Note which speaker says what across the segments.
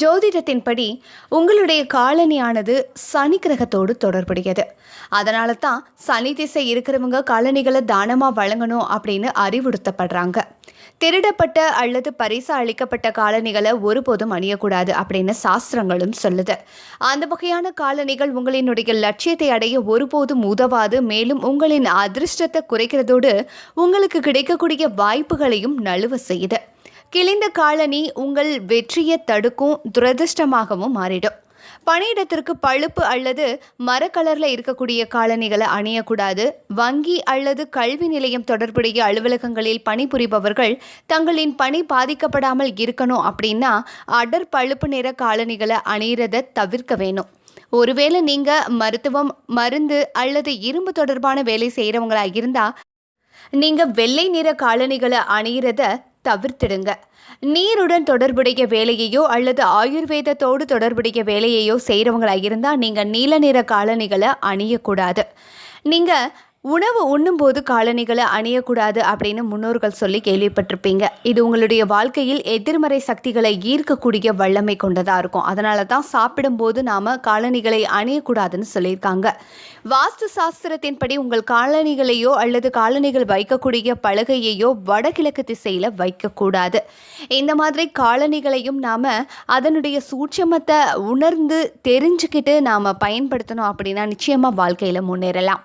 Speaker 1: ஜோதிடத்தின்படி உங்களுடைய காலனியானது சனி கிரகத்தோடு தொடர்புடையது. அதனால தான் சனி திசை இருக்கிறவங்க காலனிகளை தானமாக வழங்கணும் அப்படின்னு அறிவுறுத்தப்படுறாங்க. திருடப்பட்ட அல்லது பரிசு அளிக்கப்பட்ட காலணிகளை ஒருபோதும் அணியக்கூடாது அப்படின்னு சாஸ்திரங்களும் சொல்லுது. அந்த வகையான காலணிகள் உங்களினுடைய லட்சியத்தை அடைய ஒருபோதும் உதவாது மேலும் உங்களின் அதிர்ஷ்டத்தை குறைக்கிறதோடு உங்களுக்கு கிடைக்கக்கூடிய வாய்ப்புகளையும் நழுவ செய்யுது. கிழிந்த காலனி உங்கள் வெற்றியை தடுக்கும் துரதிர்ஷ்டமாகவும் மாறிடும். பணியிடத்திற்கு பழுப்பு அல்லது மரக்கலரில் இருக்கக்கூடிய காலணிகளை அணியக்கூடாது. வங்கி அல்லது கல்வி நிலையம் தொடர்புடைய அலுவலகங்களில் பணிபுரிபவர்கள் தங்களின் பணி பாதிக்கப்படாமல் இருக்கணும் அப்படின்னா அடர் பழுப்பு நிற காலணிகளை அணியிறத தவிர்க்க வேணும். ஒருவேளை நீங்கள் மருத்துவம் மருந்து அல்லது இரும்பு தொடர்பான வேலை செய்கிறவங்களா இருந்தால் நீங்கள் வெள்ளை நிற காலணிகளை அணியிறத தவிர்த்திடுங்க. நீருடன் தொடர்புடைய வேலையையோ அல்லது ஆயுர்வேதத்தோடு தொடர்புடைய வேலையையோ செய்கிறவங்களாக இருந்தால் நீங்கள் நீல நிற காலணிகளை அணியக்கூடாது. நீங்கள் உணவு உண்ணும்போது காலணிகளை அணியக்கூடாது அப்படின்னு முன்னோர்கள் சொல்லி கேள்விப்பட்டிருப்பீங்க. இது உங்களுடைய வாழ்க்கையில் எதிர்மறை சக்திகளை ஈர்க்கக்கூடிய வல்லமை கொண்டதாக இருக்கும். அதனால தான் சாப்பிடும்போது நாம் காலணிகளை அணியக்கூடாதுன்னு சொல்லியிருக்காங்க. வாஸ்து சாஸ்திரத்தின்படி உங்கள் காலணிகளையோ அல்லது காலணிகள் வைக்கக்கூடிய பலகையையோ வடகிழக்கு திசையில் வைக்கக்கூடாது. இந்த மாதிரி காலணிகளையும் நாம் அதனுடைய சூட்சமத்தை உணர்ந்து தெரிஞ்சுக்கிட்டு நாம் பயன்படுத்தணும் அப்படின்னா நிச்சயமாக வாழ்க்கையில் முன்னேறலாம்.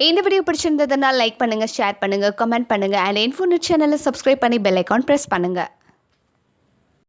Speaker 1: இந்த வீடியோ பிடிச்சிருந்ததுனால் லைக் பண்ணுங்கள் ஷேர் பண்ணுங்கள் கமெண்ட் பண்ணுங்கள் அண்ட் இன்ஃபோனிட் சேனலை சப்ஸ்கிரைப் பண்ணி பெல் ஐக்கான் ப்ரெஸ் பண்ணுங்கள்